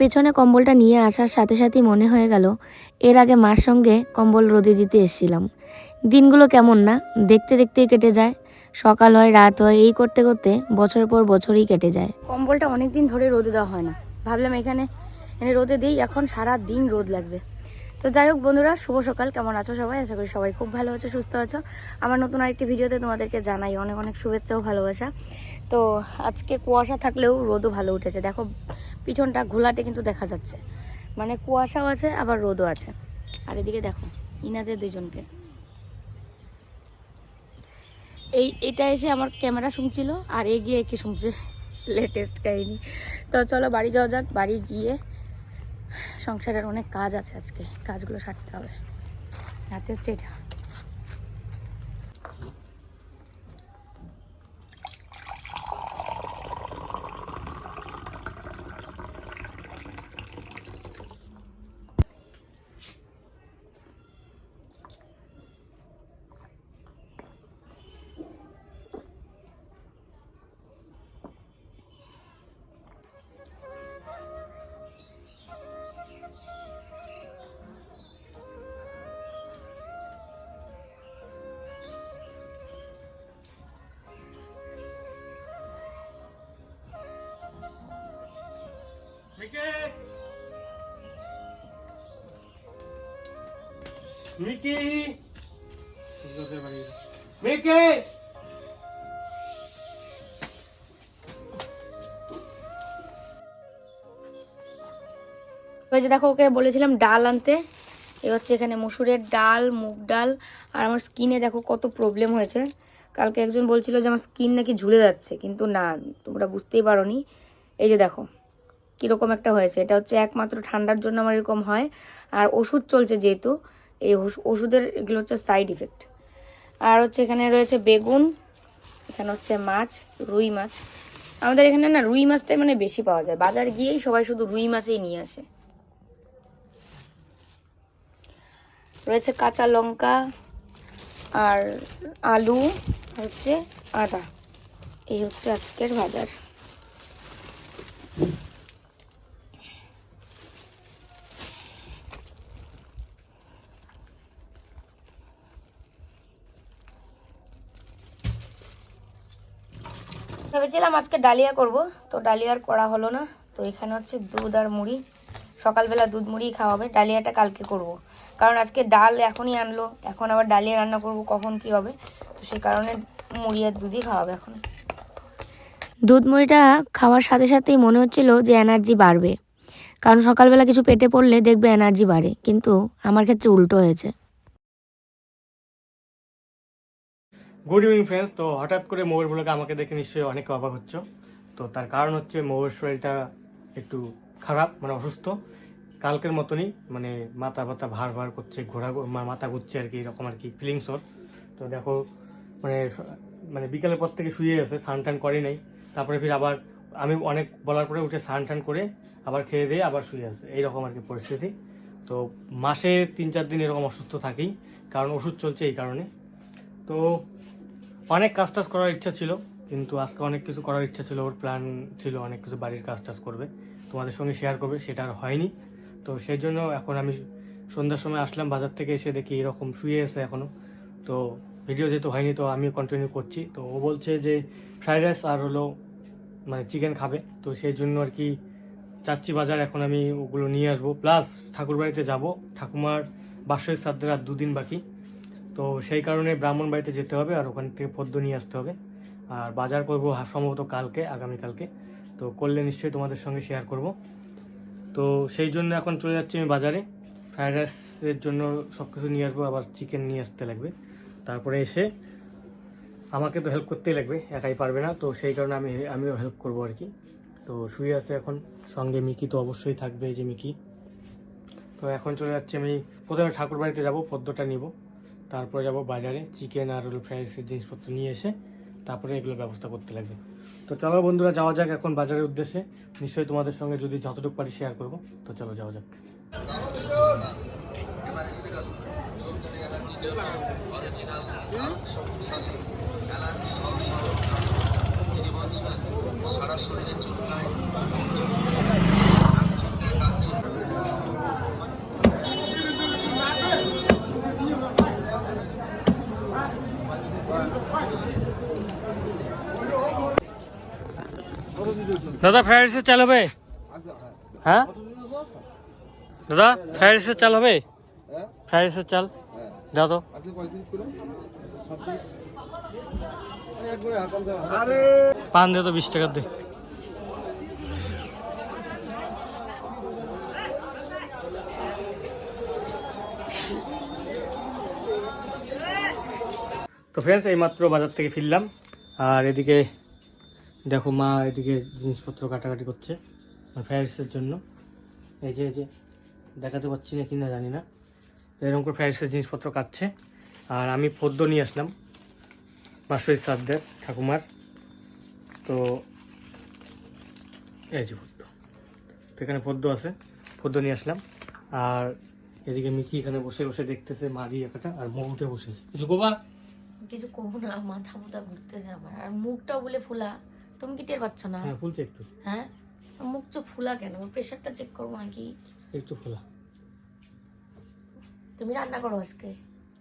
পেছনে কম্বলটা নিয়ে আসার সাথে সাথেই মনে হয়ে গেল, এর আগে মার সঙ্গে কম্বল রোদে দিতে এসেছিলাম। দিনগুলো কেমন না, দেখতে দেখতেই কেটে যায়। সকাল হয়, রাত হয়, এই করতে করতে বছর পর বছরই কেটে যায়। কম্বলটা অনেক দিন ধরে রোদে দেওয়া হয় না। ভাবলাম এখানে এনে রোদে দিই, এখন সারা দিন রোদ লাগবে। তো যাই হোক বন্ধুরা, শুভ সকাল। কেমন আছো সবাই? আশা করি সবাই খুব ভালো আছো, সুস্থ আছো। আমার নতুন আরেকটি ভিডিওতে তোমাদেরকে জানাই অনেক অনেক শুভেচ্ছা ও ভালোবাসা। তো আজকে কুয়াশা থাকলেও রোদও ভালো উঠেছে। দেখো পিছনটা ঘোলাটে কিন্তু দেখা যাচ্ছে। মানে কুয়াশাও আছে, আবার রোদও আছে। আর এদিকে দেখো, ইনাদের দুজনকে। এই, এটা এসে আমার ক্যামেরা শুনছিল, আর এগিয়ে একে শুনছে? লেটেস্ট কাহিনি। তো চলো বাড়ি যাওয়া যাক, বাড়ি গিয়ে সংসারের অনেক কাজ আছে আজকে, কাজগুলো সারতে হবে। হাতে হচ্ছে এটা। মিকি। মিকি! ওই যে দেখো ওকে বলেছিলাম ডাল আনতে। এ হচ্ছে এখানে মসুরের ডাল মুগ ডাল আর আমার স্কিনে দেখো কত প্রবলেম হয়েছে। কালকে একজন বলছিল যে আমার স্কিন নাকি ঝুলে যাচ্ছে কিন্তু না তোমরা বুঝতেই পারোনি। এই যে দেখো কীরকম একটা হয়েছে। এটা হচ্ছে একমাত্র ঠান্ডার জন্য আমার এরকম হয়। আর ওষুধ চলছে যেহেতু এই ওষুধের এগুলো হচ্ছে সাইড ইফেক্ট আর হচ্ছে এখানে রয়েছে বেগুন, এখানে হচ্ছে মাছ, রুই মাছ। আমাদের এখানে না রুই মাছটাই মানে বেশি পাওয়া যায়। বাজার গিয়েই সবাই শুধু রুই মাছই নিয়ে আসে। রয়েছে কাঁচা লঙ্কা আর আলু হচ্ছে আদা। এই হচ্ছে আজকের বাজার। ভেবেছিলাম আজকে ডালিয়া করব, তো ডালিয়া আর করা হলো না, তো এখানে হচ্ছে দুধ আর মুড়ি। সকালবেলা দুধ মুড়ি খাওয়া হবে, ডালিয়াটা কালকে করব। কারণ আজকে ডাল এখনই আনলো, এখন আবার ডালিয়া রান্না করব, কখন কি হবে? তো সেই কারণে মুড়ি আর দুধই খাওয়াবে এখন। দুধ মুড়িটা খাওয়ার সাথে সাথেই মনে হচ্ছিল যে এনার্জি বাড়বে। কারণ সকালবেলা কিছু পেটে পড়লে দেখবে এনার্জি বাড়ে, কিন্তু আমার ক্ষেত্রে উল্টো হয়েছে। গুড ইভিনিং ফ্রেন্ডস তো হঠাৎ করে মৌর ব্লগে আমাকে দেখে নিশ্চয়ই অনেক অবাক হচ্ছ। তো তার কারণ হচ্ছে মৌর শরীরটা একটু খারাপ মানে অসুস্থ। কালকের মতনই মানে মাথা ব্যথা ভার ভার করছে, ঘোরা মাথা ঘুরছে আর কি, এরকম আর কি ফিলিংস ওর। তো দেখো মানে মানে বিকালের পর থেকে শুয়ে আছে, স্নান টান করে নাই। তারপরে ফির আবার আমি অনেক বলার পরে উঠে স্নান টান করে আবার খেয়ে দিয়ে আবার শুয়ে আছে। এইরকম আর কি পরিস্থিতি। তো মাসে তিন চার দিন এরকম অসুস্থ থাকি, কারণ ওষুধ চলছে এই কারণে। তো অনেক কাজ টাজ করার ইচ্ছা ছিল, কিন্তু আজকে অনেক কিছু করার ইচ্ছা ছিল, ওর প্ল্যান ছিল অনেক কিছু বাড়ির কাজ টাজ করবে। তোমাদের সঙ্গে শেয়ার করবে, সেটা আর হয়নি। তো সেই জন্য এখন আমি সন্ধ্যার সময় আসলাম বাজার থেকে এসে দেখি এরকম শুয়ে এসে এখনও তো ভিডিও যেহেতু হয়নি, তো আমি কন্টিনিউ করছি। তো ও বলছে যে ফ্রাইড রাইস আর হলো মানে চিকেন খাবে। তো সেই জন্য আর কি চাচ্ছি বাজার, এখন আমি ওগুলো নিয়ে আসব। প্লাস ঠাকুর বাড়িতে যাব। ঠাকুমার বাসের শ্রাদ্ধের আর দুদিন বাকি। তো সেই কারণে ব্রাহ্মণ বাড়িতে যেতে হবে আর ওখান থেকে পদ্ম নিয়ে আসতে হবে। আর বাজার করব সম্ভবত কালকে আগামীকালকে তো করলে নিশ্চয়ই তোমাদের সঙ্গে শেয়ার করব। তো সেই জন্য এখন চলে যাচ্ছি আমি বাজারে। ফ্রায়েড রাইসের জন্য সব কিছু নিয়ে আসব, আবার চিকেন নিয়ে আসতে লাগবে। তারপরে এসে আমাকে তো হেল্প করতেই লাগবে, একাই পারবে না। তো সেই কারণে আমি, আমিও হেল্প করব আর কি। তো শুয়ে আছে এখন, সঙ্গে মিকি তো অবশ্যই থাকবে, এই যে মিকি। তো এখন চলে যাচ্ছি আমি, প্রথমে ঠাকুর বাড়িতে যাব, পদ্মটা নিব। তারপরে যাব বাজারে চিকেন আর হলো ফ্রাইড রাইসের জিনিসপত্র নিয়ে এসে তারপরে এগুলো ব্যবস্থা করতে লাগবে। তো চলো বন্ধুরা, যাওয়া যাক এখন বাজারের উদ্দেশ্যে। নিশ্চয়ই তোমাদের সঙ্গে যদি যতটুকু পারি শেয়ার করব, তো চলো যাওয়া যাক। দাদা ফ্রাইড রাইসের চাল হবে? হ্যাঁ? দাদা ফ্রাইড রাইসের চাল হবে? ফ্রাইড রাইসের চাল তো। পান দে তো বিশ টাকা দে। তো ফ্রেন্ডস এইমাত্র বাজার থেকে ফিরলাম। আর এদিকে দেখো মা এদিকে জিনিসপত্র কাটাকাটি করছে ফ্রাইড রাইসের জন্য। এই যে এই যে, দেখাতে পাচ্ছি না কি না জানি না। তো এরকম করে ফ্রাইড রাইসের জিনিসপত্র কাটছে। আর আমি পদ্ম নিয়ে আসলাম, মাসুরি সাদ্দের ঠাকুমার। তো এই যে পদ্ম। তো এখানে পদ্ম আছে, পদ্ম নিয়ে আসলাম। আর এদিকে মিকি এখানে বসে বসে দেখতেছে মারি একাটা আর মৌতে বসেছে। কিছু গোবা কিছু কমু না, মাথা মুথা ঘুরতেছে আমার। আর মুখটাও বলে ফুলা। তুমি কি টের পাচ্ছ না? হ্যাঁ ফুলছে একটু। হ্যাঁ? মুখ চোখ ফুলা কেন? প্রেশারটা চেক করব নাকি? একটু ফোলা। তুমি রান্না করো আজকে?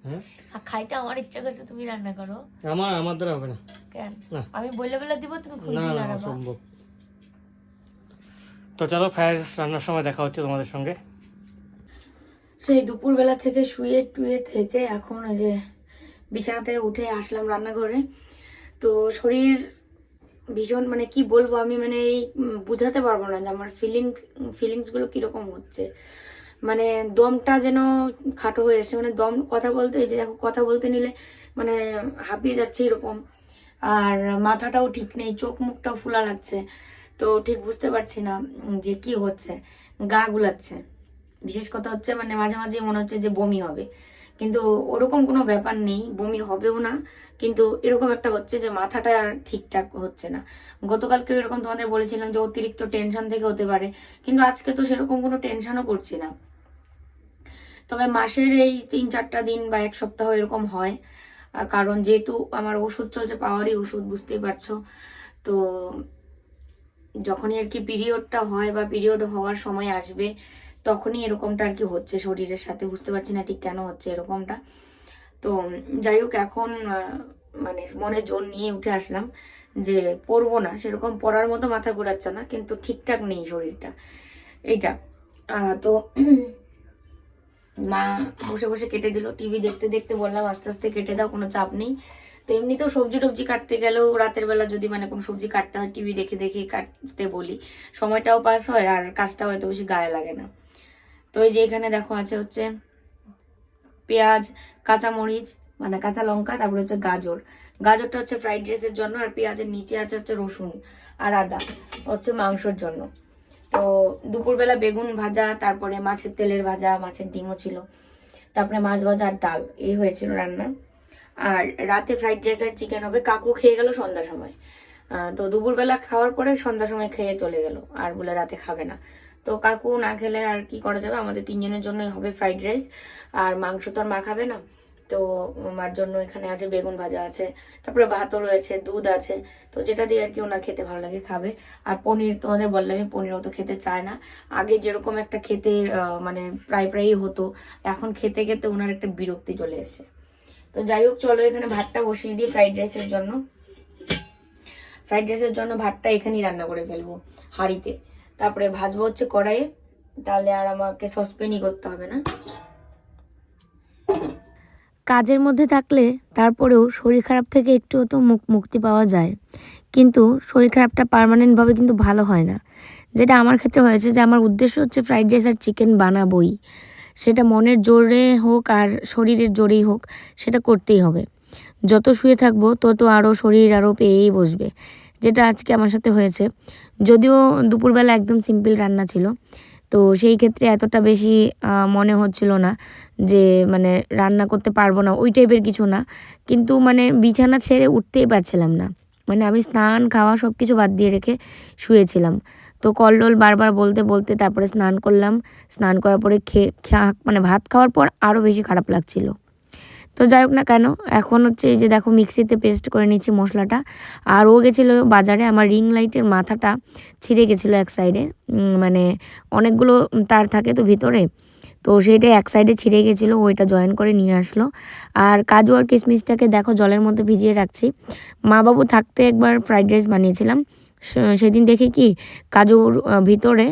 হ্যাঁ? আর খাইতে আমার ইচ্ছা করছে তুমি রান্না করো। আমার আমার দ্বারা হবে না। কেন? আমি বলে বলে দিব তুমি খুব না না আরাবা অসম্ভব তো চলো ফ্রাইড রান্নার সময় দেখা হচ্ছে তোমাদের সঙ্গে। সেই দুপুরবেলা থেকে শুয়ে টুয়ে থেকে এখন এই যে বিছানা থেকে উঠে আসলাম রান্নাঘরে। তো শরীর ভীষণ মানে কি বলব, আমি মানে এই বুঝাতে পারব না যে আমার ফিলিং ফিলিংসগুলো কীরকম হচ্ছে। মানে দমটা যেন খাটো হয়ে এসছে মানে দম কথা বলতে যে দেখো কথা বলতে নিলে মানে হাঁপিয়ে যাচ্ছে এরকম। আর মাথাটাও ঠিক নেই, চোখ মুখটাও ফুলা লাগছে। তো ঠিক বুঝতে পারছি না যে কি হচ্ছে। গা গুলাচ্ছে। বিশেষ কথা হচ্ছে মানে মাঝে মাঝে মনে হচ্ছে যে বমি হবে। কিন্তু ওরকম কোনো ব্যাপার নেই, বমি হবেও না। কিন্তু এরকম একটা হচ্ছে যে মাথাটা আর ঠিকঠাক হচ্ছে না। গতকালকে এরকম তোমাদের বলেছিলাম যে অতিরিক্ত টেনশন থেকে হতে পারে। কিন্তু আজকে তো সেরকম কোনো টেনশনও করছি না। তবে মাসের এই তিন চারটা দিন বা এক সপ্তাহ এরকম হয়। কারণ যেহেতু আমার ওষুধ চলছে, পাওয়ারই ওষুধ, বুঝতেই পারছ। তো যখনই আর কি পিরিয়ডটা হয় বা পিরিয়ড হওয়ার সময় আসবে তখনই এরকমটা আর কি হচ্ছে শরীরের সাথে। বুঝতে পারছি না ঠিক কেন হচ্ছে এরকমটা। তো যাই হোক, এখন মানে মনে জোর নিয়ে উঠে আসলাম যে পড়ব না। সেরকম পড়ার মতো মাথা ঘোরাচ্ছে না, কিন্তু ঠিকঠাক নেই শরীরটা। এইটা তো মা বসে বসে কেটে দিল। টিভি দেখতে দেখতে বললাম, আস্তে আস্তে কেটে দাও, কোনো চাপ নেই। তো এমনিতেও সবজি টবজি কাটতে গেলেও রাতের বেলা যদি মানে কোনো সবজি কাটতে হয়, টিভি দেখে দেখে কাটতে বলি, সময়টাও পাস হয় আর কাজটাও হয়তো বেশি গায়ে লাগে না। তো এই যে এখানে দেখো আছে হচ্ছে পেঁয়াজ, কাঁচামরিচ মানে কাঁচা লঙ্কা, তারপরে হচ্ছে গাজর। গাজরটা হচ্ছে ফ্রাইড রাইসের জন্য আর পেঁয়াজের নিচে আছে হচ্ছে রসুন আর আদা, হচ্ছে মাংসর জন্য। তো দুপুরবেলা বেগুন ভাজা, তারপরে মাছের তেলের ভাজা, মাছের ডিমও ছিল। তারপরে মাছ ভাজা আর ডাল, এই হয়েছিল রান্না। আর রাতে ফ্রাইড রাইস আর চিকেন হবে। কাকু খেয়ে গেল সন্ধ্যার সময়। তো দুপুরবেলা খাওয়ার পরে সন্ধ্যার সময় খেয়ে চলে গেল। আর বলে রাতে খাবে না। তো কাকু না খেলে আর কি করা যাবে? আমাদের তিনজনের জন্যই হবে ফ্রাইড রাইস আর মাংস তো আর মা খাবে না। তো মার জন্য এখানে আছে বেগুন ভাজা আছে। তারপরে ভাতও রয়েছে, দুধ আছে। তো যেটা দিয়ে আর কি ওনার খেতে ভালো লাগে খাবে। আর পনির, তোমাদের বললামই পনির অত খেতে চায় না। আগে যেরকম একটা খেতে মানে প্রায় প্রায়ই হতো, এখন খেতে খেতে ওনার একটা বিরক্তি চলে এসেছে। তো যাই হোক, চলো এখানে ভাতটা বসিয়ে দিই ফ্রাইড রাইসের জন্য। ফ্রাইড রাইসের জন্য ভাতটা এখানেই রান্না করে ফেলব হাঁড়িতে। তারপরে ভাজবো হচ্ছে কড়াইয়ে। তাহলে আর আমাকে সসপেনই করতে হবে না। কাজের মধ্যে থাকলে তারপরেও শরীর খারাপ থেকে একটু তো মুক মুক্তি পাওয়া যায়। কিন্তু শরীর খারাপটা পার্মানেন্টভাবে কিন্তু ভালো হয় না। যেটা আমার ক্ষেত্রে হয়েছে যে, আমার উদ্দেশ্য হচ্ছে ফ্রাইড রাইস আর চিকেন বানাবোই। সেটা মনের জোরে হোক আর শরীরের জোরেই হোক, সেটা করতেই হবে। যত শুয়ে থাকব, তত আরও শরীর আরও পেয়েই বসবে। যেটা আজকে আমার সাথে হয়েছে। যদিও দুপুরবেলা একদম সিম্পল রান্না ছিল, তো সেই ক্ষেত্রে এতটা বেশি মনে হচ্ছিল না যে মানে রান্না করতে পারব না, ওই টাইপের কিছু না। কিন্তু মানে বিছানা ছেড়ে উঠতেই পারছিলাম না। মানে আমি স্নান, খাওয়া সব কিছু বাদ দিয়ে রেখে শুয়েছিলাম। তো কল্লোল বারবার বলতে বলতে তারপরে স্নান করলাম। স্নান করার পরে খেয়ে মানে ভাত খাওয়ার পর আরও বেশি খারাপ লাগছিল। তো যাই হোক না কেন, এখন হচ্ছে এই যে দেখো মিক্সিতে পেস্ট করে নিচ্ছি মশলাটা। আর ও গেছিল বাজারে, আমার রিং লাইটের মাথাটা ছিঁড়ে গেছিল এক সাইডে। মানে অনেকগুলো তার থাকে তো ভিতরে। তো সেইটা এক সাইডে ছিঁড়ে গেছিল, ওইটা জয়েন করে নিয়ে আসলো। আর কাজু আর কিশমিশটাকে দেখো জলের মধ্যে ভিজিয়ে রাখছি। মা বাবু থাকতে একবার ফ্রাইড রাইস বানিয়েছিলাম। সেদিন দেখি কি কাজুর ভিতরে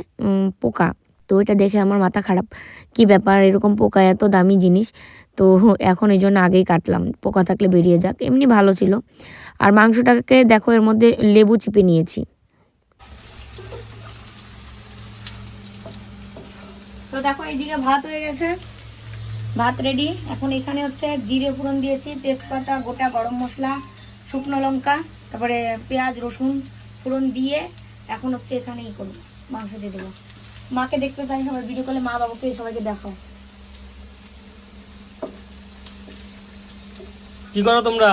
পোকা। তো এটা দেখে আমার মাথা খারাপ। কি ব্যাপার, এরকম পোকা, এত দামি জিনিস। তো এখন এই জন্য আগেই কাটলাম। পোকা থাকলে বেরিয়ে যাক। এমনি ভালো ছিল। আর মাংসটাকে দেখো এর মধ্যে লেবু চিপে নিয়েছি। তো দেখো এইদিকে ভাত হয়ে গেছে। ভাত রেডি এখন এখানে হচ্ছে জিরে ফোড়ন দিয়েছি তেজপাতা গোটা গরম মশলা শুকনো লঙ্কা তারপরে পেঁয়াজ রসুন ফোড়ন দিয়ে এখন হচ্ছে এখানে ই করব মাংস দিয়ে দেবো। মাকে দেখতে চাই সবাই ভিডিও করলে মা বাবাকে সবাইকে দেখাও। কি করো তোমরা?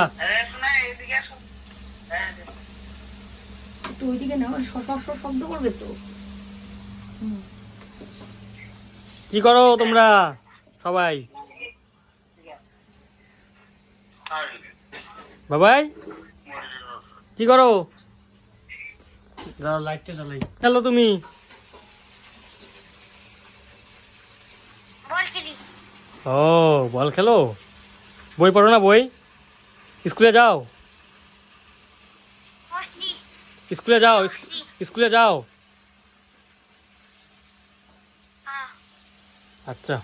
একটু ওইদিকে না শব্দ করবে তো? হুম। কি করো তোমরা? সবাই। বাবাই কি করো? দাও লাইটটা চালাই হ্যালো তুমি। ও বল খেলো? বই পড়ো না বই? স্কুলে যাও। স্কুলে যাও স্কুলে যাও। আচ্ছা।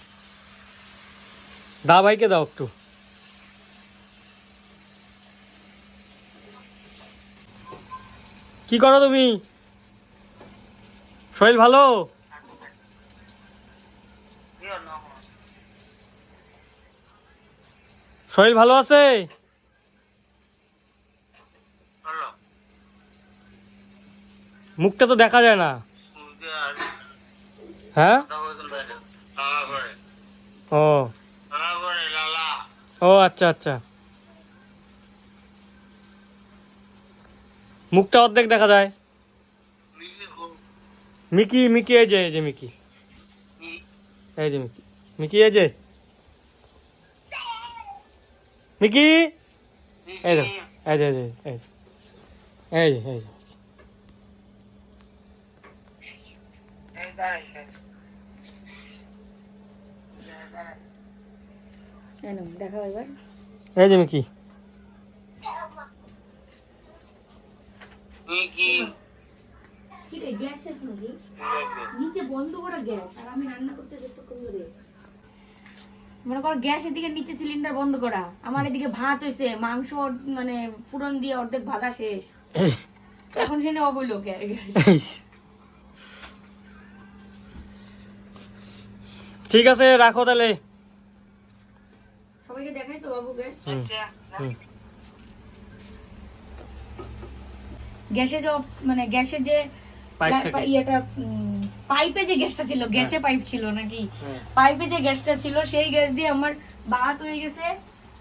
দা ভাইকে দাও একটু। কি করো তুমি? শরীর ভালো? শরীর ভালো আছে? মুখটা তো দেখা যায় না। হ্যাঁ? ও। ও আচ্ছা আচ্ছা। মুখটা অর্ধেক দেখা যায়। মিকি মিকি, এই যে এই যে মিকি। এই যে মিকি। মিকি, এই যে। মিকি? এই যে এই যে এই যে এই যে। এই যে দেখাও এবার এই যে কি গ্যাস শেষ নিচে বন্ধ করা গ্যাস আর আমি রান্না করতে যতক্ষণ ধরে মনে কর গ্যাসের দিকে নিচে সিলিন্ডার বন্ধ করা। আমার এদিকে ভাত হয়েছে মাংস মানে ফুরন দিয়ে অর্ধেক ভাজা শেষ। এখন সেনে অবৈল গ্যাস। ঠিক আছে রাখো তাহলে। সবাইকে দেখাইছো বাবুকে? হুম, হুম। গ্যাসে যে মানে গ্যাসে যে পাইপ ইয়েটা পাইপে যে গ্যাসটা ছিল গ্যাসে পাইপ ছিল নাকি? হ্যাঁ। পাইপে যে গ্যাসটা ছিল সেই গ্যাস দিয়ে আমার ভাত হয়ে গেছে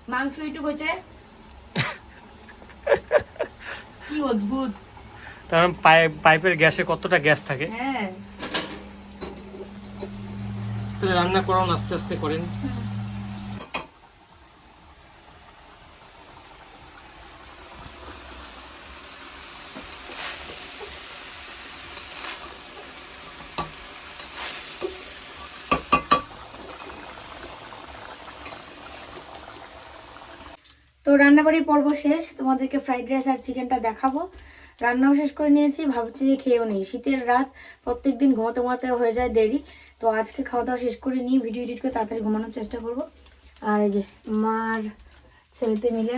মাংস একটু হয়েছে। কি অদ্ভুত। তার মানে পাইপ পাইপের গ্যাসে কতটা গ্যাস থাকে? হ্যাঁ। তাহলে রান্না করুন আস্তে আস্তে করেন। তো রান্নাবাড়ির পর্ব শেষ। তোমাদেরকে ফ্রাইড রাইস আর চিকেনটা দেখাবো। রান্নাও শেষ করে নিয়েছি, ভাবছি যে খেয়েও নেই। শীতের রাত প্রত্যেক দিন ঘুমাতে ঘুমাতে হয়ে যায় দেরি। তো আজকে খাওয়া দাওয়া শেষ করে নিয়ে ভিডিও এডিট করে তাড়াতাড়ি ঘুমানোর চেষ্টা করব। আর এই যে মার ছেলেতে মিলে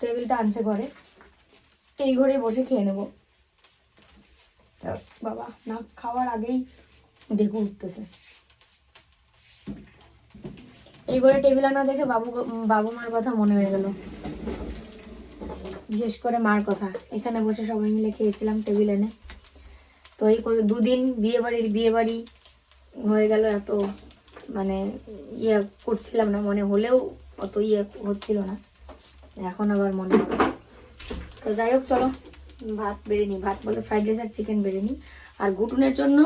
টেবিলটা আনছে ঘরে এই ঘরে বসে খেয়ে নেব। বাবা না খাওয়ার আগেই ডেকু উঠতেছে। এই ঘরে টেবিল আনা দেখে বাবু বাবু মার কথা মনে হয়ে গেল। বিশেষ করে মার কথা। এখানে বসে সবাই মিলে খেয়েছিলাম টেবিল এনে। তো এই দুদিন বিয়ে বাড়ির বিয়ে বাড়ি হয়ে গেল, এত মানে ইয়ে করছিলাম না, মনে হলেও অত ইয়ে হচ্ছিল না। এখন আবার মনে হবে। তো যাই হোক, চলো, ভাত বেড়ে নিই। ভাত বলতে ফ্রাইড রাইস আর চিকেন বেড়ে নিই। আর ঘুটুনের জন্য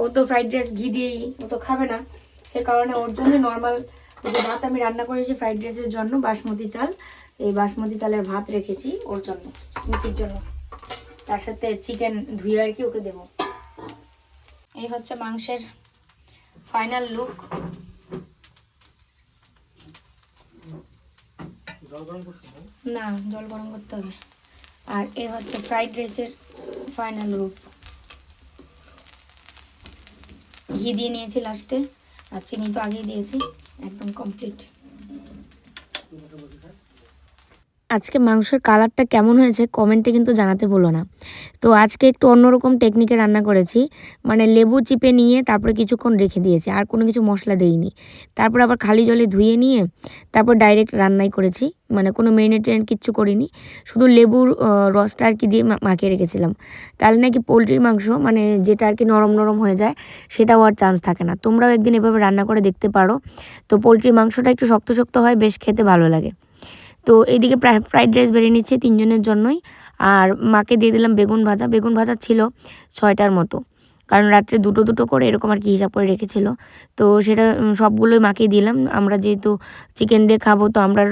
ও তো ফ্রাইড রাইস ঘি দিয়েই ও তো খাবে না। সে কারণে ওর জন্য নর্মাল যে ভাত আমি রান্না করেছি ফ্রাইড রাইসের জন্য বাসমতি চাল, এই বাসমতি চালের ভাত রেখেছি ওর জন্য মিঠির জন্য। তার সাথে চিকেন ধুয়ে আর কি ওকে দেবো। এই হচ্ছে মাংসের ফাইনাল লুক না? জল গরম করতে হবে। আর এ হচ্ছে ফ্রাইড রাইসের ফাইনাল রূপ ঘি দিয়ে নিয়েছি লাস্টে আর চিনি তো আগেই দিয়েছি। একদম কমপ্লিট আজকে মাংসের কালারটা কেমন হয়েছে কমেন্টে কিন্তু জানাতে ভুলো না। তো আজকে একটু অন্যরকম টেকনিকে রান্না করেছি। মানে লেবু চিপে নিয়ে তারপরে কিছুক্ষণ রেখে দিয়েছি, আর কোনো কিছু মশলা দেইনি। তারপর আবার খালি জলে ধুয়ে নিয়ে তারপর ডাইরেক্ট রান্নাই করেছি। মানে কোনো মেরিনেটেন কিচ্ছু করিনি। শুধু লেবুর রসটা আর কি দিয়ে মাখিয়ে রেখেছিলাম। তাহলে নাকি পোলট্রির মাংস মানে যেটা আর কি নরম নরম হয়ে যায়, সেটাও আর চান্স থাকে না। তোমরাও একদিন এভাবে রান্না করে দেখতে পারো। তো পোলট্রির মাংসটা একটু শক্ত শক্ত হয়, বেশ খেতে ভালো লাগে। তো এইদিকে ফ্রাইড রাইস বেরিয়ে নিচ্ছে তিনজনের জন্যই। আর মাকে দিয়ে দিলাম বেগুন ভাজা। বেগুন ভাজা ছিল ছয়টার মতো। কারণ রাত্রে দুটো দুটো করে এরকম আর কি হিসাব করে রেখেছিল। তো সেটা সবগুলোই মাকে দিলাম। আমরা যেহেতু চিকেন দিয়ে খাব, তো আমরা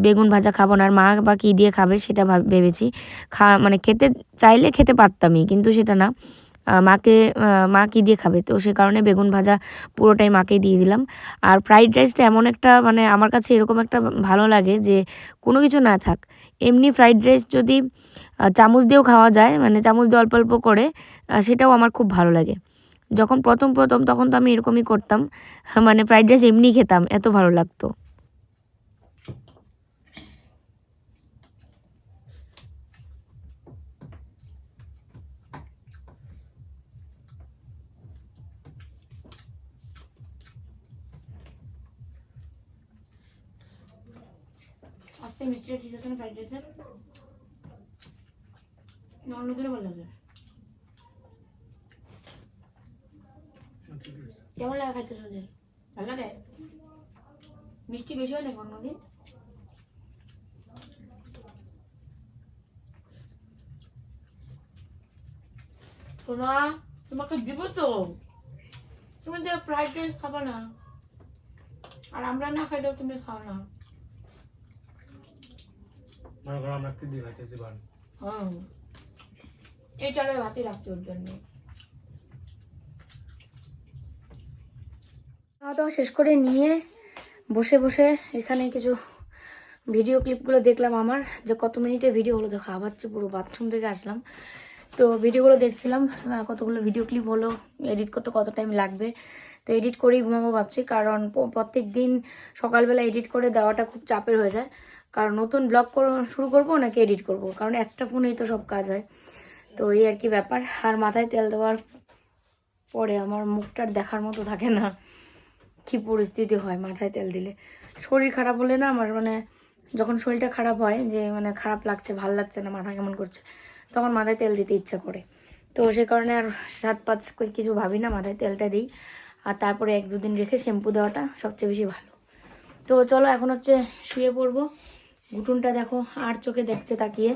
বেগুন ভাজা খাব না। আর মা বা কী দিয়ে খাবে সেটা ভাব- ভেবেছি। খা মানে খেতে, চাইলে খেতে পারতামই, কিন্তু সেটা না। মাকে মা কী দিয়ে খাবে? তো সে কারণে বেগুন ভাজা পুরোটাই মাকে দিয়ে দিলাম। আর ফ্রাইড রাইসটা এমন একটা মানে আমার কাছে এরকম একটা ভালো লাগে যে কোনো কিছু না থাক, এমনি ফ্রাইড রাইস যদি চামচ দিয়েও খাওয়া যায় মানে চামচ দিয়ে অল্প অল্প করে সেটাও আমার খুব ভালো লাগে। যখন প্রথম প্রথম তখন তো আমি এরকমই করতাম মানে ফ্রাইড রাইস এমনি খেতাম, এত ভালো লাগতো। আজকে মিষ্টিটা ঠিক আছে না ফ্রাইড রাইসের ভালো লাগে কেমন লাগে খাইতে সাজে ভালো লাগে? মিষ্টি বেশি হয় নাকি অন্যদিন? সোনা, তোমাকে দিব তো। তুমি তো ফ্রাইড রাইস খাবা না। আর আমরা না খাইলেও তুমি খাও না। মনে করো আমরা কি দিয়ে খাইতেছি বান। হুম এই রাখছি ওর জন্য। খাওয়া দাওয়া শেষ করে নিয়ে বসে বসে এখানে কিছু ভিডিও ক্লিপগুলো দেখলাম আমার যে কত মিনিটের ভিডিও হলো দেখো আবার পুরো বাথরুম থেকে আসলাম। তো ভিডিওগুলো দেখছিলাম কতগুলো ভিডিও ক্লিপ হলো এডিট করতে কত টাইম লাগবে। তো এডিট করেই ঘুমাবো ভাবছি কারণ প্রত্যেক দিন সকালবেলা এডিট করে দেওয়াটা খুব চাপের হয়ে যায়। কারণ নতুন ব্লগ শুরু করব নাকি এডিট করব? কারণ একটা ফোনেই তো সব কাজ হয়। তো এই আর কি ব্যাপার। আর মাথায় তেল দেওয়ার পরে আমার মুখটার দেখার মতো থাকে না। কি পরিস্থিতি হয় মাথায় তেল দিলে। শরীর খারাপ হলে না আমার মানে যখন শরীরটা খারাপ হয়, যে মানে খারাপ লাগছে, ভালো লাগছে না, মাথা কেমন করছে, তখন মাথায় তেল দিতে ইচ্ছা করে। তো সে কারণে আর সাত পাঁচ কিছু ভাবি না, মাথায় তেলটা দিই। আর তারপরে এক দুদিন রেখে শ্যাম্পু দেওয়াটা সবচেয়ে বেশি ভালো। তো চলো এখন হচ্ছে শুয়ে পড়ব। ঘুটুনটা দেখো আর চোখে দেখছে তাকিয়ে।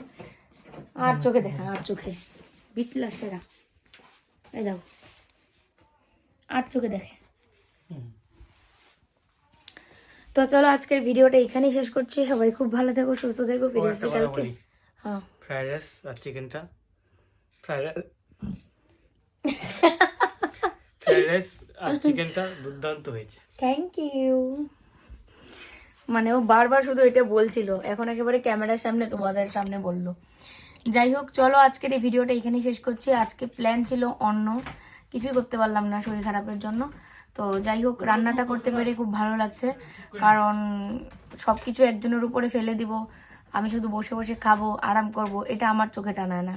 আর চোখে দেখা আর চোখে। বিটলা সেরা। এই দেখো। আর চোখে দেখে। তো চলো আজকের ভিডিওটা এখানেই শেষ করছি। সবাই খুব ভালো থেকো সুস্থ থেকো ফিরে আসছি কালকে। হ্যাঁ। ফ্রাইড রাইস আর চিকেনটা? ফ্রাইড রাইস ফ্রাইড রাইস আর চিকেনটা দুর্দান্ত হয়েছে। থ্যাংক ইউ মানে ও বারবার শুধু এটা বলছিল। এখন একেবারে ক্যামেরার সামনে, তোমাদের সামনে বলল। যাই হোক, চলো আজকের এই ভিডিওটা এখানেই শেষ করছি। আজকে প্ল্যান ছিল অন্য কিছুই করতে পারলাম না শরীর খারাপের জন্য। তো যাই হোক, রান্নাটা করতে পেরে খুব ভালো লাগছে। কারণ সব কিছু একজনের উপরে ফেলে দিব। আমি শুধু বসে বসে খাব, আরাম করব, এটা আমার চোখে টানায় না।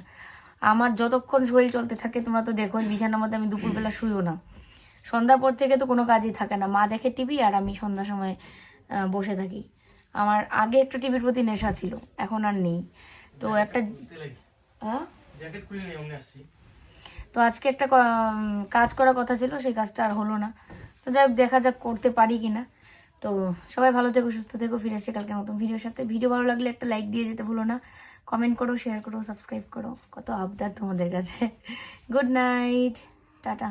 আমার যতক্ষণ শরীর চলতে থাকে, তোমরা তো দেখোই, বিছানার মধ্যে আমি দুপুরবেলা শুইও না। সন্ধ্যার পর থেকে তো কোনো কাজই থাকে না। মা দেখে টিভি আর আমি সন্ধ্যার সময় বসে থাকি। আমার আগে একটা টিভির প্রতি নেশা ছিল এখন আর নেই। তো একটা হ্যাঁ? তো আজকে একটা কাজ করার কথা ছিল সেই কাজটা আর হলো না। তো যাই হোক দেখা যাক করতে পারি কি না। তো সবাই ভালো থেকো সুস্থ থেকো ফিরে আসছে কালকে নতুন ভিডিওর সাথে। ভিডিও ভালো লাগলে একটা লাইক দিয়ে যেতে ভুলো না। কমেন্ট করো শেয়ার করো সাবস্ক্রাইব করো। কত আবদার তোমাদের কাছে। Good night tata.